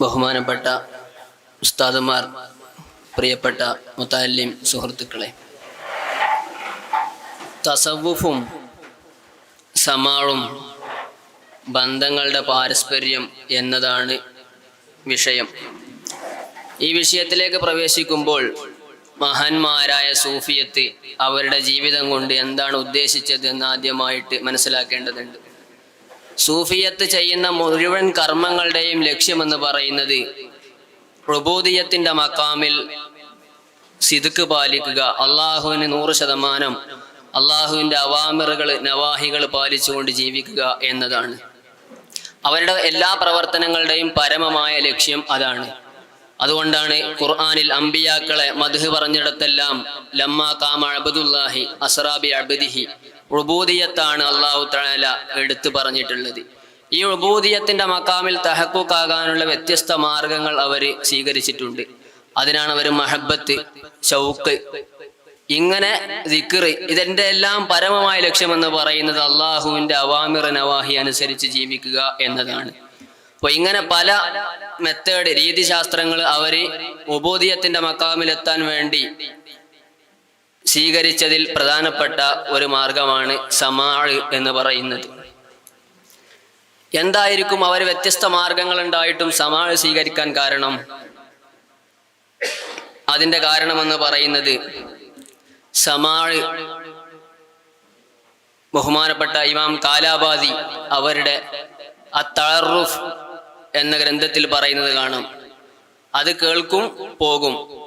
ബഹുമാനപ്പെട്ട ഉസ്താദുമാർ പ്രിയപ്പെട്ട മുത്താലിം സുഹൃത്തുക്കളെ തസവുഫും സമാളും ബന്ധങ്ങളുടെ പാരസ്പര്യം എന്നതാണ് വിഷയം. ഈ വിഷയത്തിലേക്ക് പ്രവേശിക്കുമ്പോൾ മഹാന്മാരായ സൂഫിയത്ത് അവരുടെ ജീവിതം കൊണ്ട് എന്താണ് ഉദ്ദേശിച്ചത് എന്ന് ആദ്യമായിട്ട് മനസ്സിലാക്കേണ്ടതുണ്ട്. സൂഫിയത്ത് ചെയ്യുന്ന മുഴുവൻ കർമ്മങ്ങളുടെയും ലക്ഷ്യമെന്ന് പറയുന്നത് പ്രബോധിയത്തിന്റെ മക്കാമിൽ സിതുക്ക് പാലിക്കുക. അള്ളാഹുവിന് നൂറ് ശതമാനം അള്ളാഹുവിന്റെ അവാമിറുകൾ നവാഹികൾ പാലിച്ചുകൊണ്ട് ജീവിക്കുക എന്നതാണ്. അവരുടെ എല്ലാ പ്രവർത്തനങ്ങളുടെയും പരമമായ ലക്ഷ്യം അതാണ്. അതുകൊണ്ടാണ് ഖുർആാനിൽ അമ്പിയാക്കളെ മധു പറഞ്ഞിടത്തെല്ലാം ലമ്മ കാമ അബദുല്ലാഹി അസറാബി അബദിഹി ഉബൂദിയത്താണ് അള്ളാഹു തല എടുത്തു പറഞ്ഞിട്ടുള്ളത്. ഈ ഉബൂദിയത്തിന്റെ മക്കാമിൽ തഹക്കുക്കാകാനുള്ള വ്യത്യസ്ത മാർഗങ്ങൾ അവർ സ്വീകരിച്ചിട്ടുണ്ട്. അതിനാണ് അവർ മഹബത്ത് ഷൗക്ക് ഇങ്ങനെ ദിക്റ് ഇതിന്റെ എല്ലാം പരമമായ ലക്ഷ്യമെന്ന് പറയുന്നത് അള്ളാഹുവിന്റെ അവാമിർ നവാഹി അനുസരിച്ച് ജീവിക്കുക എന്നതാണ്. അപ്പൊ ഇങ്ങനെ പല മെത്തേഡ് രീതിശാസ്ത്രങ്ങൾ അവർ ഉബോധിയത്തിന്റെ മക്കാമിലെത്താൻ വേണ്ടി സ്വീകരിച്ചതിൽ പ്രധാനപ്പെട്ട ഒരു മാർഗമാണ് സമാഴ് എന്ന് പറയുന്നത്. എന്തായിരിക്കും അവർ വ്യത്യസ്ത മാർഗങ്ങൾ ഉണ്ടായിട്ടും സമാഴ് സ്വീകരിക്കാൻ കാരണം? അതിന്റെ കാരണമെന്ന് പറയുന്നത് സമാഴ് ബഹുമാനപ്പെട്ട ഇമാം കാലാബാദി അവരുടെ അത്തറുഫ് എന്ന ഗ്രന്ഥത്തിൽ പറയുന്നത് കാണാം. അത് കേൾക്കും പോകും.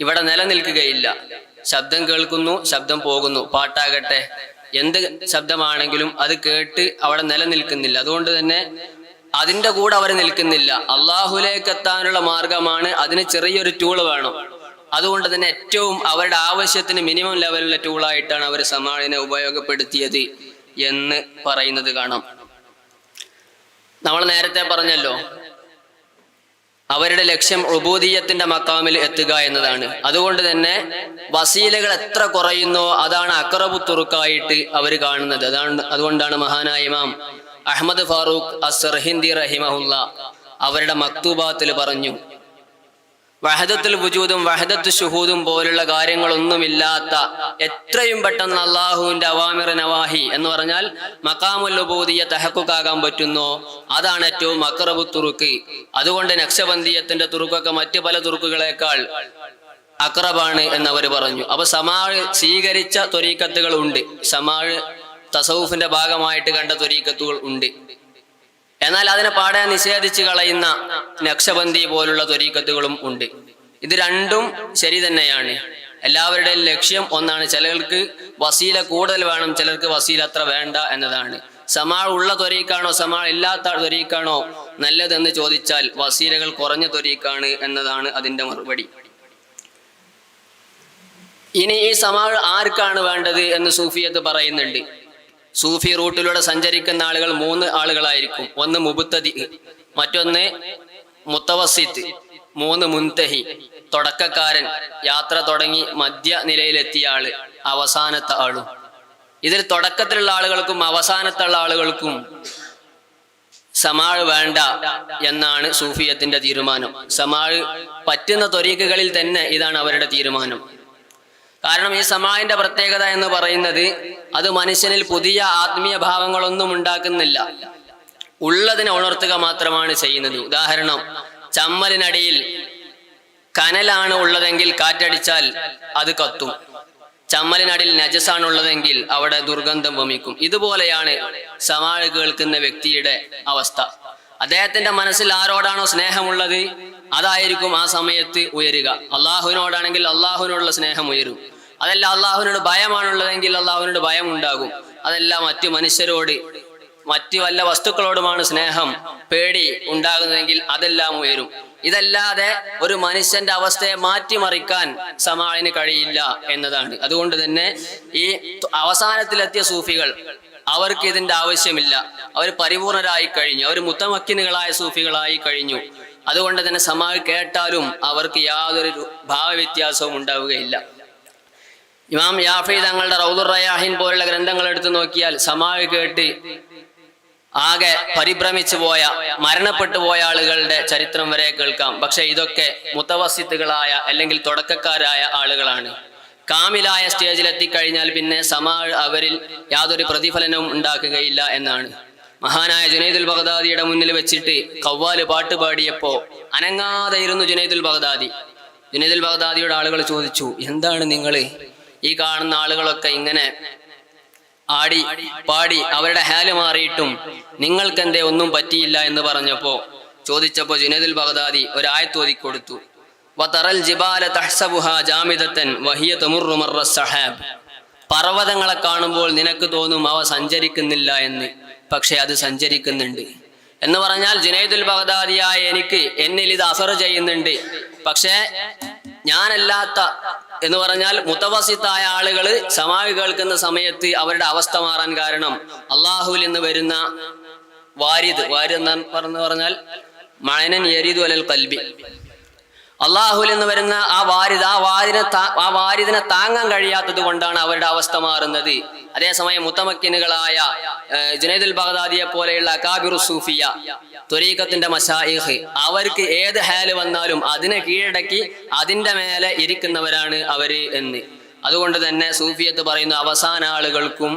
ഇവിടെ നിലനിൽക്കുകയില്ല. ശബ്ദം കേൾക്കുന്നു ശബ്ദം പോകുന്നു. പാട്ടാകട്ടെ. എന്ത് ശബ്ദമാണെങ്കിലും അത് കേട്ട് അവിടെ നിലനിൽക്കുന്നില്ല. അതുകൊണ്ട് തന്നെ അതിന്റെ കൂടെ അവർ നിൽക്കുന്നില്ല. അള്ളാഹുലേക്ക് എത്താനുള്ള മാർഗമാണ് അതിന് ചെറിയൊരു ടൂൾ വേണം. അതുകൊണ്ട് തന്നെ ഏറ്റവും അവരുടെ ആവശ്യത്തിന് മിനിമം ലെവലിലെ ടൂളായിട്ടാണ് അവർ സമാളിനെ ഉപയോഗപ്പെടുത്തിയത് എന്ന് പറയുന്നത് കാണാം. നമ്മൾ നേരത്തെ പറഞ്ഞല്ലോ അവരുടെ ലക്ഷ്യം ഉബൂദിയത്തിന്റെ മക്കാമിൽ എത്തുക എന്നതാണ്. അതുകൊണ്ട് തന്നെ വസീലകൾ എത്ര കുറയുന്നോ അതാണ് അക്രബു തുറുക്കായിട്ട് അവർ കാണുന്നത്. അതാണ് അതുകൊണ്ടാണ് മഹാനായ ഇമാം അഹമ്മദ് ഫാറൂഖ് അസർഹിന്ദി റഹിമഹുല്ല അവരുടെ മക്തൂബാത്തിൽ പറഞ്ഞു വഹദത്തുൽ വുജൂദും വഹദത്ത് ഷുഹൂദും പോലുള്ള കാര്യങ്ങളൊന്നുമില്ലാത്ത എത്രയും പെട്ടെന്ന് അള്ളാഹുവിന്റെ അവാമിർ നവാഹി എന്ന് പറഞ്ഞാൽ മക്കാമുൽ ഉപൂതിയെ തഹക്കുക്കാകാൻ പറ്റുന്നു. അതാണ് ഏറ്റവും അക്രബു തുറുക്ക്. അതുകൊണ്ട് നക്ഷബന്ധിയത്തിന്റെ തുറുക്കൊക്കെ മറ്റു പല തുറുക്കുകളേക്കാൾ അക്രബാണ് എന്നവർ പറഞ്ഞു. അപ്പൊ സമാഴ് സ്വീകരിച്ച ത്വരീക്കത്തുകൾ ഉണ്ട്. സമാഴ് തസൗഫിന്റെ ഭാഗമായിട്ട് കണ്ട ത്വരീക്കത്തുകൾ ഉണ്ട്. എന്നാൽ അതിനെ പാടെ നിഷേധിച്ച് കളയുന്ന നക്ഷബന്തി പോലുള്ള ത്വരീക്കത്തുകളും ഉണ്ട്. ഇത് രണ്ടും ശരി തന്നെയാണ്. എല്ലാവരുടെയും ലക്ഷ്യം ഒന്നാണ്. ചിലർക്ക് വസീല കൂടുതൽ വേണം ചിലർക്ക് വസീല അത്ര വേണ്ട എന്നതാണ്. സമാൾ ഉള്ള ത്വരീക്കാണോ സമാൾ ഇല്ലാത്ത ത്വരീക്കാണോ നല്ലതെന്ന് ചോദിച്ചാൽ വസീലകൾ കുറഞ്ഞ ത്വരീക്കാണ് എന്നതാണ് അതിന്റെ മറുപടി. ഇനി ഈ സമാൾ ആർക്കാണ് വേണ്ടത് എന്ന് സൂഫിയത്ത് പറയുന്നുണ്ട്. സൂഫി റൂട്ടിലൂടെ സഞ്ചരിക്കുന്ന ആളുകൾ മൂന്ന് ആളുകളായിരിക്കും. ഒന്ന് മുബുത്തതി മറ്റൊന്ന് മുത്തവസിത്ത് മൂന്ന് മുൻതഹി തുടക്കക്കാരൻ യാത്ര തുടങ്ങി മധ്യ നിലയിലെത്തിയ ആൾ അവസാനത്തെ ആളും. ഇതിൽ തുടക്കത്തിലുള്ള ആളുകൾക്കും അവസാനത്തുള്ള ആളുകൾക്കും സമാഴ് വേണ്ട എന്നാണ് സൂഫിയത്തിന്റെ തീരുമാനം. സമാഴ് പറ്റുന്ന തൊരീക്കുകളിൽ തന്നെ ഇതാണ് അവരുടെ തീരുമാനം. കാരണം ഈ സമാഹിന്റെ പ്രത്യേകത എന്ന് പറയുന്നത് അത് മനുഷ്യനിൽ പുതിയ ആത്മീയ ഭാവങ്ങളൊന്നും ഉണ്ടാക്കുന്നില്ല. ഉള്ളതിനെ ഉണർത്തുക മാത്രമാണ് ചെയ്യുന്നത്. ഉദാഹരണം ചമ്മലിനടിയിൽ കനലാണ് ഉള്ളതെങ്കിൽ കാറ്റടിച്ചാൽ അത് കത്തും. ചമ്മലിനടിയിൽ നജസാണ് ഉള്ളതെങ്കിൽ അവിടെ ദുർഗന്ധം വമിക്കും. ഇതുപോലെയാണ് സമാഴ് കേൾക്കുന്ന വ്യക്തിയുടെ അവസ്ഥ. അദ്ദേഹത്തിന്റെ മനസ്സിൽ ആരോടാണോ സ്നേഹമുള്ളത്? അതായിരിക്കും ആ സമയത്ത് ഉയരുക. അള്ളാഹുവിനോടാണെങ്കിൽ അള്ളാഹുവിനോടുള്ള സ്നേഹം ഉയരും. അതല്ല അള്ളാഹുവിനോട് ഭയമാണുള്ളതെങ്കിൽ അള്ളാഹുവിനോട് ഭയം ഉണ്ടാകും അതല്ല മറ്റു മനുഷ്യരോട് മറ്റു വല്ല വസ്തുക്കളോടുമാണ് സ്നേഹം പേടി ഉണ്ടാകുന്നതെങ്കിൽ അതെല്ലാം ഉയരും. ഇതല്ലാതെ ഒരു മനുഷ്യന്റെ അവസ്ഥയെ മാറ്റിമറിക്കാൻ സമാളിന് കഴിയില്ല എന്നതാണ്. അതുകൊണ്ട് തന്നെ ഈ അവസാനത്തിലെത്തിയ സൂഫികൾ അവർക്ക് ഇതിന്റെ ആവശ്യമില്ല. അവർ പരിപൂർണരായി കഴിഞ്ഞു. അവർ മുത്തമക്കിനുകളായ സൂഫികളായി കഴിഞ്ഞു. അതുകൊണ്ട് തന്നെ സമാവ് കേട്ടാലും അവർക്ക് യാതൊരു ഭാവവ്യത്യാസവും ഉണ്ടാവുകയില്ല. ഇമാം യാഫി തങ്ങളുടെ റൗദുർ റയാഹിൻ പോലുള്ള ഗ്രന്ഥങ്ങൾ എടുത്തു നോക്കിയാൽ സമാവ് കേട്ട് ആകെ പരിഭ്രമിച്ചു പോയ മരണപ്പെട്ടു പോയ ആളുകളുടെ ചരിത്രം വരെ കേൾക്കാം. പക്ഷെ ഇതൊക്കെ മുത്തവസിത്തുകളായ അല്ലെങ്കിൽ തുടക്കക്കാരായ ആളുകളാണ്. കാമിലായ സ്റ്റേജിൽ എത്തിക്കഴിഞ്ഞാൽ പിന്നെ സമാ അവരിൽ യാതൊരു പ്രതിഫലനവും ഉണ്ടാക്കുകയില്ല എന്നാണ്. മഹാനായ ജുനൈദുൽ ബഗ്ദാദിയുടെ മുന്നിൽ വെച്ചിട്ട് കവ്വാൽ പാട്ട് പാടിയപ്പോ അനങ്ങാതെ ഇരുന്നു ജുനൈദുൽ ബഗ്ദാദി. ജുനൈദുൽ ബഗ്ദാദിയുടെ ആളുകൾ ചോദിച്ചു എന്താണ് നിങ്ങൾ ഈ കാണുന്ന ആളുകളൊക്കെ ഇങ്ങനെ ആടി പാടി അവരുടെ ഹാൽ മാറിയിട്ടും നിങ്ങൾക്ക് എന്തേ ഒന്നും പറ്റിയില്ല എന്ന് പറഞ്ഞപ്പോ ചോദിച്ചപ്പോ ജുനൈദുൽ ബഗ്ദാദി ഒരായത്ത് ഓതി കൊടുത്തു. വതറൽ ജിബാല തഹ്സബുഹ ജാമിദത്തൻ വഹിയ തമുറു മർറ സഹാബ്. പർവതങ്ങളെ കാണുമ്പോൾ നിനക്ക് തോന്നും അവ സഞ്ചരിക്കുന്നില്ല എന്ന്. പക്ഷെ അത് സഞ്ചരിക്കുന്നുണ്ട്. എന്ന് പറഞ്ഞാൽ ജുനൈദുൽ ബഗ്ദാദിയായ എനിക്ക് എന്നിൽ ഇത് അസർ ചെയ്യുന്നുണ്ട്. പക്ഷേ ഞാനല്ലാത്ത എന്ന് പറഞ്ഞാൽ മുത്തവസിത്തായ ആളുകൾ സമാവി കേൾക്കുന്ന സമയത്ത് അവരുടെ അവസ്ഥ മാറാൻ കാരണം അള്ളാഹുവിൽ നിന്ന് വരുന്ന വാരിദ് വാരിദ് എന്ന് പറഞ്ഞു പറഞ്ഞാൽ മഴനൻ എരിതു അലൽ കൽബി. അള്ളാഹുവിൽ എന്ന് വരുന്ന ആ വാരിദ് ആ വാരിനെ ആ വാരിദിനെ താങ്ങാൻ കഴിയാത്തത് കൊണ്ടാണ് അവരുടെ അവസ്ഥ മാറുന്നത്. അതേസമയം മുത്തമക്കിനുകളായ ജുനൈദുൽ ബഗ്ദാദിയെ പോലെയുള്ള അകാബിറു സൂഫിയ ത്വരീഖത്തിന്റെ മഷായിഖ് അവർക്ക് ഏത് ഹാൽ വന്നാലും അതിനെ കീഴടക്കി അതിന്റെ മേലെ ഇരിക്കുന്നവരാണ് അവർ എന്ന്. അതുകൊണ്ട് തന്നെ സൂഫിയത്ത് പറയുന്ന അവസാന ആളുകൾക്കും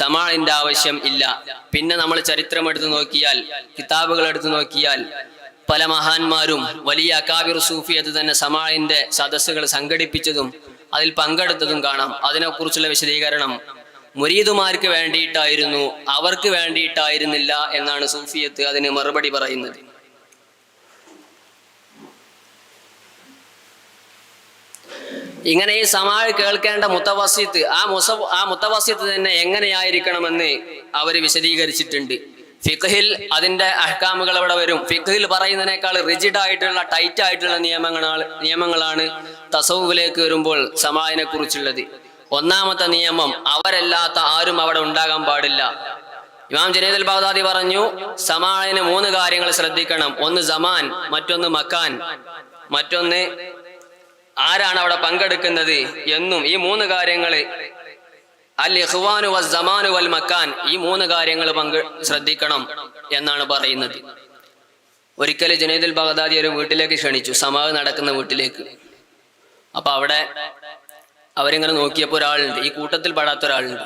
സമാളിന്റെ ആവശ്യം ഇല്ല. പിന്നെ നമ്മൾ ചരിത്രം എടുത്തു നോക്കിയാൽ കിതാബുകൾ എടുത്തു നോക്കിയാൽ പല മഹാന്മാരും വലിയ അക്കാബിർ സൂഫിയത്ത് തന്നെ സമാളിന്റെ സദസ്സുകൾ സംഘടിപ്പിച്ചതും അതിൽ പങ്കെടുത്തതും കാണാം. അതിനെക്കുറിച്ചുള്ള വിശദീകരണം മുരീദുമാർക്ക് വേണ്ടിയിട്ടായിരുന്നു അവർക്ക് വേണ്ടിയിട്ടായിരുന്നില്ല എന്നാണ് സൂഫിയത്ത് അതിന് മറുപടി പറയുന്നത്. ഇങ്ങനെ ഈ സമാഴ് കേൾക്കേണ്ട മുത്തവസ്യത്ത് ആ മുസ ആ മുത്തവസ്യത്ത് തന്നെ എങ്ങനെയായിരിക്കണമെന്ന് അവർ വിശദീകരിച്ചിട്ടുണ്ട്. ഫിഖഹിൽ അതിന്റെ അഹ്കാമുകൾ അവിടെ വരും. ഫിഖഹിൽ പറയുന്നതിനേക്കാൾ റിജിഡ് ആയിട്ടുള്ള ടൈറ്റ് ആയിട്ടുള്ള നിയമങ്ങളാണ് നിയമങ്ങളാണ് തസവുവിലേക്ക് വരുമ്പോൾ സമാഹിനെ കുറിച്ചുള്ളത്. ഒന്നാമത്തെ നിയമം അവരല്ലാത്ത ആരും അവിടെ ഉണ്ടാകാൻ പാടില്ല. ഇമാം ജനീദ് ബാഗ്ദാദി പറഞ്ഞു സമാഹിന് മൂന്ന് കാര്യങ്ങൾ ശ്രദ്ധിക്കണം. ഒന്ന് സമാൻ മറ്റൊന്ന് മക്കാൻ. മറ്റൊന്ന് ആരാണ് അവിടെ പങ്കെടുക്കുന്നത്? എന്നും ഈ മൂന്ന് കാര്യങ്ങൾ അൽ ഇഹ്വാനു വസ്സമാനു വൽ മക്കാൻ ഈ മൂന്ന് കാര്യങ്ങൾ പങ്ക് ശ്രദ്ധിക്കണം എന്നാണ് പറയുന്നത്. ഒരിക്കൽ ജുനൈദുൽ ബഗ്ദാദി ഒരു വീട്ടിലേക്ക് ക്ഷണിച്ചു. സമാവ് നടക്കുന്ന വീട്ടിലേക്ക്. അപ്പൊ അവിടെ അവരിങ്ങനെ നോക്കിയപ്പോൾ ഒരാളുണ്ട്. ഈ കൂട്ടത്തിൽ പെടാത്ത ഒരാളുണ്ട്.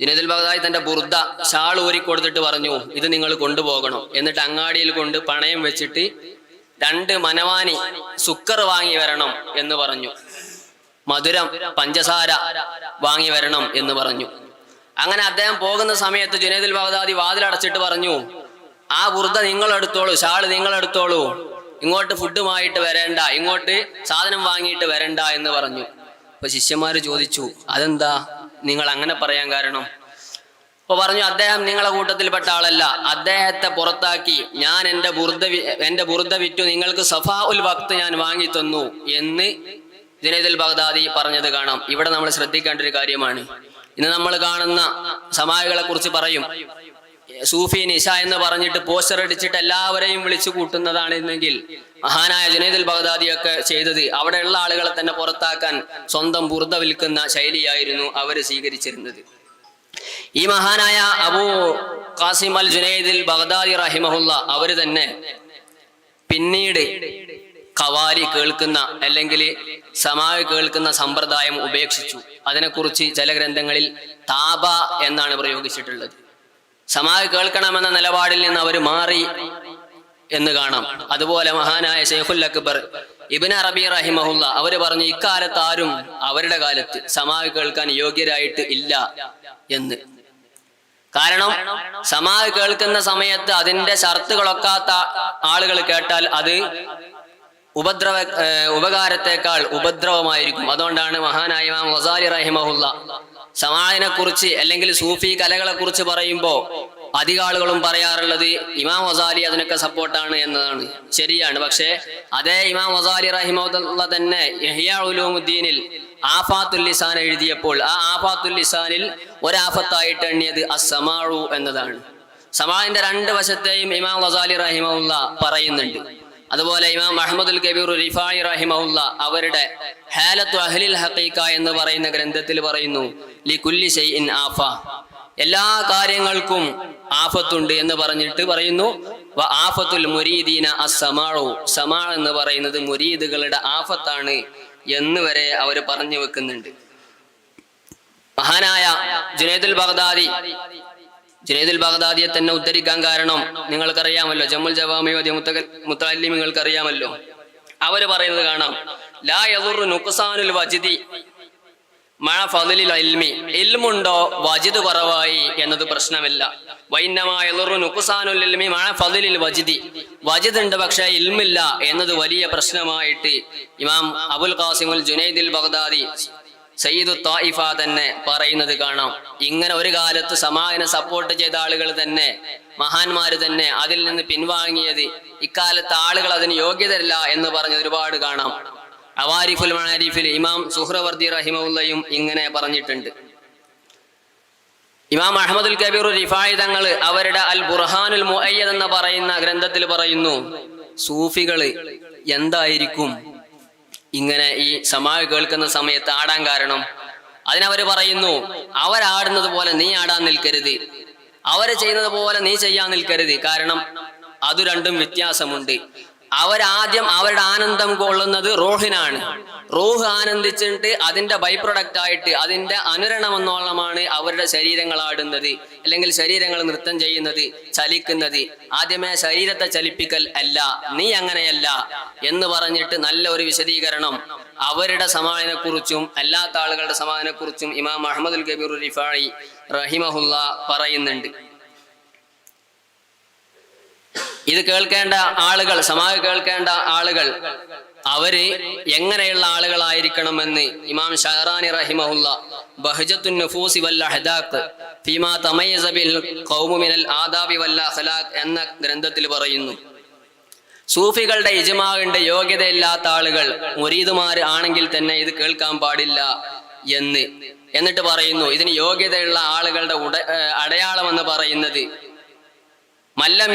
ജുനൈദുൽ ബഗ്ദാദി തന്റെ ബുർദ ഷാൾ ഊരി കൊടുത്തിട്ട് പറഞ്ഞു ഇത് നിങ്ങൾ കൊണ്ടുപോകണം. എന്നിട്ട് അങ്ങാടിയിൽ കൊണ്ട് പണയം വെച്ചിട്ട് രണ്ട് മനവാനി സുക്കർ വാങ്ങി വരണം എന്ന് പറഞ്ഞു. മധുരം പഞ്ചസാര വാങ്ങി വരണം എന്ന് പറഞ്ഞു. അങ്ങനെ അദ്ദേഹം പോകുന്ന സമയത്ത് ജുനേദുൽ ബഗ്ദാദി വാതിലടച്ചിട്ട് പറഞ്ഞു ആ ബുർദ നിങ്ങൾ എടുത്തോളൂ ഷാൾ നിങ്ങൾ എടുത്തോളൂ ഇങ്ങോട്ട് ഫുഡുമായിട്ട് വരണ്ട ഇങ്ങോട്ട് സാധനം വാങ്ങിയിട്ട് വരണ്ട എന്ന് പറഞ്ഞു. അപ്പൊ ശിഷ്യന്മാർ ചോദിച്ചു അതെന്താ? നിങ്ങൾ അങ്ങനെ പറയാൻ കാരണം? അപ്പൊ പറഞ്ഞു അദ്ദേഹം നിങ്ങളെ കൂട്ടത്തിൽപ്പെട്ട ആളല്ല. അദ്ദേഹത്തെ പുറത്താക്കി ഞാൻ എന്റെ ബുർദ എന്റെ ബുർദ വിറ്റു. നിങ്ങൾക്ക് സഫാ ഉൽ വക്ത് ഞാൻ വാങ്ങി തന്നു എന്ന് ജുനൈദുൽ ബഗ്ദാദി പറഞ്ഞത് കാണാം. ഇവിടെ നമ്മൾ ശ്രദ്ധിക്കേണ്ട ഒരു കാര്യമാണ്. ഇന്ന് നമ്മൾ കാണുന്ന സമായകളെ കുറിച്ച് പറയും. സൂഫി നിഷ എന്ന് പറഞ്ഞിട്ട് പോസ്റ്റർ അടിച്ചിട്ട് എല്ലാവരെയും വിളിച്ചു കൂട്ടുന്നതാണ് എന്നെങ്കിൽ മഹാനായ ജുനൈദുൽ ബഗ്ദാദിയൊക്കെ ചെയ്തത് അവിടെയുള്ള ആളുകളെ തന്നെ പുറത്താക്കാൻ സ്വന്തം ബുർദ വിൽക്കുന്ന ശൈലിയായിരുന്നു അവർ സ്വീകരിച്ചിരുന്നത്. ഈ മഹാനായ അബൂ ഖാസിം അൽ ജുനൈദിൽ ബഗ്ദാദി റഹിമഹുല്ല അവർ തന്നെ പിന്നീട് ഖവാരി കേൾക്കുന്ന അല്ലെങ്കിൽ സമാവ് കേൾക്കുന്ന സമ്പ്രദായം ഉപേക്ഷിച്ചു. അതിനെക്കുറിച്ച് ചില ഗ്രന്ഥങ്ങളിൽ താപ എന്നാണ് പ്രയോഗിച്ചിട്ടുള്ളത്. സമാവ് കേൾക്കണമെന്ന നിലപാടിൽ നിന്ന് അവർ മാറി എന്ന് കാണാം. അതുപോലെ മഹാനായ ഷെയ്ഖുൽ അക്ബർ ഇബിൻ അറബി റഹിമഹുല്ല അവർ പറഞ്ഞു ഇക്കാലത്ത് ആരും അവരുടെ കാലത്ത് സമാവ് കേൾക്കാൻ യോഗ്യരായിട്ട് ഇല്ല എന്ന്. കാരണം സമാവ് കേൾക്കുന്ന സമയത്ത് അതിന്റെ ഷർത്തുകളൊക്കാത്ത ആളുകൾ കേട്ടാൽ അത് ഉപദ്രവ ഉപകാരത്തെക്കാൾ ഉപദ്രവമായിരിക്കും. അതുകൊണ്ടാണ് മഹാനായ ഇമാം വസാലി റഹിമഹുല്ല സമാധിനെ കുറിച്ച് അല്ലെങ്കിൽ സൂഫി കലകളെ കുറിച്ച് പറയുമ്പോൾ അധിക ആളുകളും പറയാറുള്ളത് ഇമാം വസാലി അതിനൊക്കെ സപ്പോർട്ടാണ് എന്നതാണ്. ശരിയാണ്. പക്ഷേ അതേ ഇമാം വസാലി റഹിമഹുല്ല തന്നെ ഉലൂമുദ്ദീനിൽ ആഫാത്തുൽ ലിസാൻ എഴുതിയപ്പോൾ ആ ആഫാത്തുൽ ലിസാനിൽ ഒരാഫത്തായിട്ട് എണ്ണിയത് അസമാഴു എന്നതാണ്. സമാഹിന്റെ രണ്ട് വശത്തെയും ഇമാം വസാലി റഹിമുള്ള പറയുന്നുണ്ട്. അതുപോലെ ഇമാം അഹമ്മദുൽ കബീർ റിഫായി റഹിമഹുല്ല അവരുടെ ഹാലത്തു അഹ്ലിൽ ഹഖീഖ എന്ന് പറയുന്ന ഗ്രന്ഥത്തിൽ പറയുന്നു ലി കുല്ലി ഷൈഇൻ ആഫ. എല്ലാ കാര്യങ്ങൾക്കും ആഫത്തുണ്ട് എന്ന് പറഞ്ഞിട്ട് പറയുന്നു ആഫത്തുൽ മുരീദീന അസമാഴു സമാ എന്ന് പറയുന്നത് മുരീദുകളുടെ ആഫത്താണ് എന്ന് വരെ അവർ പറഞ്ഞു വെക്കുന്നുണ്ട്. മഹാനായ ജുനൈദുൽ ബഗ്ദാദി ജുനൈദുൽ ബാഗ്ദാദിയെ തന്നെ ഉദ്ധരിക്കാൻ കാരണം നിങ്ങൾക്കറിയാമല്ലോ. ജമ്മുൽ ജവാമിയോദി മുത്തലിം അറിയാമല്ലോ അവർ പറയുന്നത് കാണാം. ലാ യദുറു നുക്സാനുൽ വജിദി മഴ ഫതിലിൽ അൽമി. ഇൽമുണ്ടോ? വജിദ് കുറവായി എന്നത് പ്രശ്നമില്ല. വൈന്നമായ നുക്കുസാനുൽ ഇൽമി മഴ ഫതിലിൽ വജിദി. വജിദ് ഉണ്ട് പക്ഷേ ഇൽമില്ല എന്നത് വലിയ പ്രശ്നമായിട്ട് ഇമാം അബുൽ ഖാസിമുൽ ജുനൈദുൽ ബഗ്ദാദി സയ്യിദു തായിഫ തന്നെ പറയുന്നത് കാണാം. ഇങ്ങനെ ഒരു കാലത്ത് സമാഗന സപ്പോർട്ട് ചെയ്ത ആളുകൾ തന്നെ മഹാന്മാര് തന്നെ അതിൽ നിന്ന് പിൻവാങ്ങിയത് ഇക്കാലത്ത് ആളുകൾ അതിന് യോഗ്യതരല്ല എന്ന് പറഞ്ഞ് ഒരുപാട് കാണാം. അവാരിഫുൽ മണാരിഫിൽ ഇമാം സുഹ്രവർദി റഹിമുല്ലയും ഇങ്ങനെ പറഞ്ഞിട്ടുണ്ട്. ഇമാം അഹമ്മദുൽ കബീർ റിഫായി തങ്ങൾ അവരുടെ അൽ ബുർഹാനുൽ മുഅയ്യദ് എന്ന് പറയുന്ന ഗ്രന്ഥത്തിൽ പറയുന്നു സൂഫികൾ എന്തായിരിക്കും? ഇങ്ങനെ ഈ സമാവ് കേൾക്കുന്ന സമയത്ത് ആടാൻ കാരണം. അതിനവര് പറയുന്നു അവരാടുന്നത് പോലെ നീ ആടാൻ നിൽക്കരുത്. അവർ ചെയ്യുന്നത് പോലെ നീ ചെയ്യാൻ നിൽക്കരുത്. കാരണം അത് രണ്ടും വ്യത്യാസമുണ്ട്. അവരാദ്യം അവരുടെ ആനന്ദം കൊള്ളുന്നത് റോഹിനാണ്. റോഹ് ആനന്ദിച്ചിട്ട് അതിന്റെ ബൈ പ്രൊഡക്റ്റ് ആയിട്ട് അതിന്റെ അനുരണം എന്നോളമാണ് അവരുടെ ശരീരങ്ങൾ ആടുന്നത്. അല്ലെങ്കിൽ ശരീരങ്ങൾ നൃത്തം ചെയ്യുന്നത് ചലിക്കുന്നത്. ആദ്യമേ ശരീരത്തെ ചലിപ്പിക്കൽ അല്ല നീ അങ്ങനെയല്ല എന്ന് പറഞ്ഞിട്ട് നല്ല ഒരു വിശദീകരണം അവരുടെ സമാധാനക്കുറിച്ചും അല്ലാത്ത ആളുകളുടെ സമാധാനക്കുറിച്ചും ഇമാം അഹമ്മദുൽ കബീർ റിഫായി റഹിമഹുല്ല പറയുന്നുണ്ട്. ഇത് കേൾക്കേണ്ട ആളുകൾ സമാജ കേൾക്കേണ്ട ആളുകൾ അവർ എങ്ങനെയുള്ള ആളുകളായിരിക്കണമെന്ന് ഇമാം ഷഹറാനി റഹിമഹുല്ല ബഹജത്തുൻ നഫൂസി വല്ല ഹദാഖ് ഫീമാ തമയസബിൽ ബിൽ ഖൗമു മിനൽ ആദാബി വല്ല ഹലാഖ് എന്ന ഗ്രന്ഥത്തിൽ പറയുന്നു. സൂഫികളുടെ യജമാവിന്റെ യോഗ്യതയില്ലാത്ത ആളുകൾ മുരീദുമാർ ആണെങ്കിൽ തന്നെ ഇത് കേൾക്കാൻ പാടില്ല എന്ന്. എന്നിട്ട് പറയുന്നു ഇതിന് യോഗ്യതയുള്ള ആളുകളുടെ ഉട അടയാളം എന്ന് പറയുന്നത് മല്ലം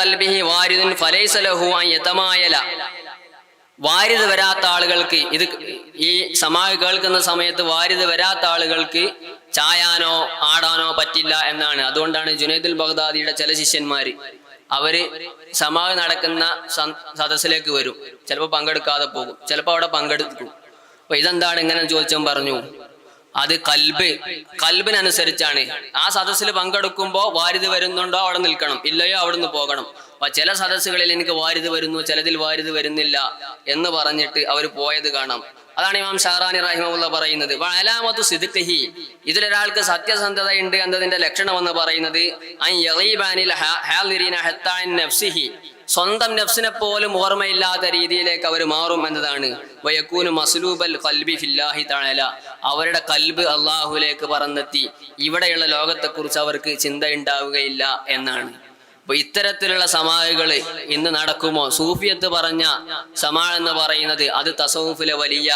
കൽബിഹി വാരിദുൻ ഫലൈസ ലഹു അൻ യതമായല. വാരിദ് വരാത്ത ആളുകൾക്ക് ഇത് ഈ സമാജ് കേൾക്കുന്ന സമയത്ത് വാരിദ് വരാത്ത ആളുകൾക്ക് ചായാനോ ആടാനോ പറ്റില്ല എന്നാണ്. അതുകൊണ്ടാണ് ജുനൈദുൽ ബഗ്ദാദിയുടെ ചില ശിഷ്യന്മാര് അവർ സമാജ് നടക്കുന്ന സദസ്സിലേക്ക് വരും. ചിലപ്പോൾ പങ്കെടുക്കാതെ പോകും. ചിലപ്പോൾ അവിടെ പങ്കെടുക്കും. അപ്പൊ ഇതെന്താണ് ഇങ്ങനെ ചോദിച്ചും പറഞ്ഞു? അത് കൽബ് കൽബിനനുസരിച്ചാണ്. ആ സദസ്സിൽ പങ്കെടുക്കുമ്പോ വാരിത് വരുന്നുണ്ടോ? അവിടെ നിൽക്കണം. ഇല്ലയോ? അവിടുന്ന് പോകണം. ചില സദസ്സുകളിൽ എനിക്ക് വാരിത് വരുന്നു ചിലതിൽ വാരിത് വരുന്നില്ല എന്ന് പറഞ്ഞിട്ട് അവർ പോയത് കാണാം. അതാണ് ഇമാം ഷാറാനി റഹിമുള്ള പറയുന്നത്. അലാമത്തു സിദ്ഖി ഇതിലൊരാൾക്ക് സത്യസന്ധത ഉണ്ട് എന്നതിന്റെ ലക്ഷണം എന്ന് പറയുന്നത് സ്വന്തം നഫ്സിനെ പോലും ഓർമ്മയില്ലാത്ത രീതിയിലേക്ക് അവർ മാറും എന്നതാണ്. മസ്ലൂബൽ ഫില്ലാഹി അവരുടെ കൽബ് അള്ളാഹുലേക്ക് പറന്നെത്തി. ഇവിടെയുള്ള ലോകത്തെക്കുറിച്ച് അവർക്ക് ചിന്ത ഉണ്ടാവുകയില്ല എന്നാണ്. അപ്പൊ ഇത്തരത്തിലുള്ള സമാധികൾ ഇന്ന് നടക്കുമോ? സൂഫിയത്ത് പറഞ്ഞ? സമാ എന്ന് പറയുന്നത് അത് തസവുഫിലെ വലിയ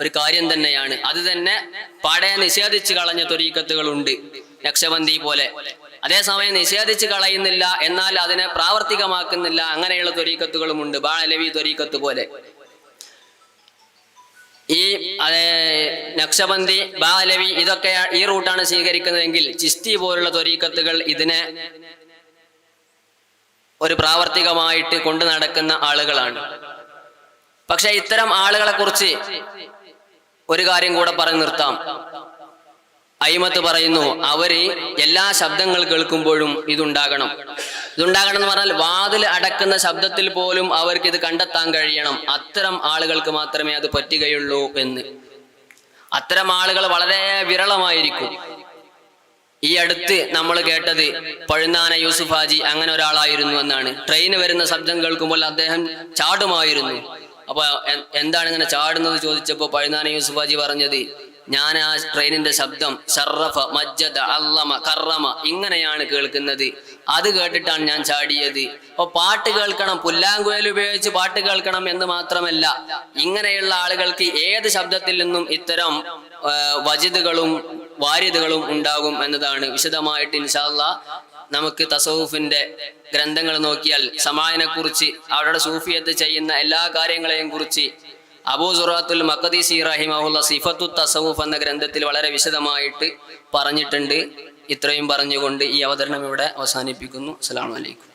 ഒരു കാര്യം തന്നെയാണ്. അത് തന്നെ പടയെ നിഷേധിച്ച് കളഞ്ഞ തൊരീക്കത്തുകളുണ്ട് നക്ഷബന്തി പോലെ. അതേസമയം നിഷേധിച്ച് കളയുന്നില്ല എന്നാൽ അതിനെ പ്രാവർത്തികമാക്കുന്നില്ല അങ്ങനെയുള്ള തൊരീക്കത്തുകളുമുണ്ട് ബാലലവി തൊരീക്കത്ത് പോലെ. ഈ നക്ഷബന്തി ബാലവി ഇതൊക്കെ ഈ റൂട്ടാണ് സ്വീകരിക്കുന്നതെങ്കിൽ ചിസ്തി പോലുള്ള തൊരീക്കത്തുകൾ ഇതിനെ ഒരു പ്രാവർത്തികമായിട്ട് കൊണ്ടു നടക്കുന്ന ആളുകളാണ്. പക്ഷെ ഇത്തരം ആളുകളെ കുറിച്ച് ഒരു കാര്യം കൂടെ പറഞ്ഞു നിർത്താം. അയിമത്ത് പറയുന്നു അവർ എല്ലാ ശബ്ദങ്ങൾ കേൾക്കുമ്പോഴും ഇതുണ്ടാകണം. ഇതുണ്ടാകണം എന്ന് പറഞ്ഞാൽ വാതിൽ അടക്കുന്ന ശബ്ദത്തിൽ പോലും അവർക്ക് ഇത് കണ്ടെത്താൻ കഴിയണം. അത്തരം ആളുകൾക്ക് മാത്രമേ അത് പറ്റുകയുള്ളൂ എന്ന്. അത്തരം ആളുകൾ വളരെ വിരളമായിരിക്കും. ഈ അടുത്ത് നമ്മൾ കേട്ടത് പഴുന്നാന യൂസുഫ് ഹാജി അങ്ങനെ ഒരാളായിരുന്നു എന്നാണ്. ട്രെയിൻ വരുന്ന ശബ്ദം കേൾക്കുമ്പോൾ അദ്ദേഹം ചാടുമായിരുന്നു. അപ്പൊ എന്താണ് ഇങ്ങനെ ചാടുന്നത് ചോദിച്ചപ്പോൾ പഴുന്നാന യൂസുഫ് ഹാജി പറഞ്ഞത് ഞാൻ ആ ട്രെയിനിന്റെ ശബ്ദം ഷറഫ മജ്ജദ അല്ലമ കറമ ഇങ്ങനെയാണ് കേൾക്കുന്നത്. അത് കേട്ടിട്ടാണ് ഞാൻ ചാടിയത്. അപ്പൊ പാട്ട് കേൾക്കണം പുല്ലാങ്കുഴൽ ഉപയോഗിച്ച് പാട്ട് കേൾക്കണം എന്ന് മാത്രമല്ല ഇങ്ങനെയുള്ള ആളുകൾക്ക് ഏത് ശബ്ദത്തിൽ നിന്നും ഇത്തരം വജിതുകളും വാരിദുകളും ഉണ്ടാകും എന്നതാണ്. വിശദമായിട്ട് ഇൻഷാല്ല നമുക്ക് തസൗഫിന്റെ ഗ്രന്ഥങ്ങൾ നോക്കിയാൽ സമായനെ കുറിച്ച് അവരുടെ സൂഫിയത്ത് ചെയ്യുന്ന എല്ലാ കാര്യങ്ങളെയും കുറിച്ച് അബൂ സുറാത്തുൽ മക്കദീസി റഹിമഹുല്ല സിഫത്തു തസൗഫ് എന്ന ഗ്രന്ഥത്തിൽ വളരെ വിശദമായിട്ട് പറഞ്ഞിട്ടുണ്ട്. ഇത്രയും പറഞ്ഞുകൊണ്ട് ഈ അവതരണം ഇവിടെ അവസാനിപ്പിക്കുന്നു. അസ്സലാമു അലൈക്കും.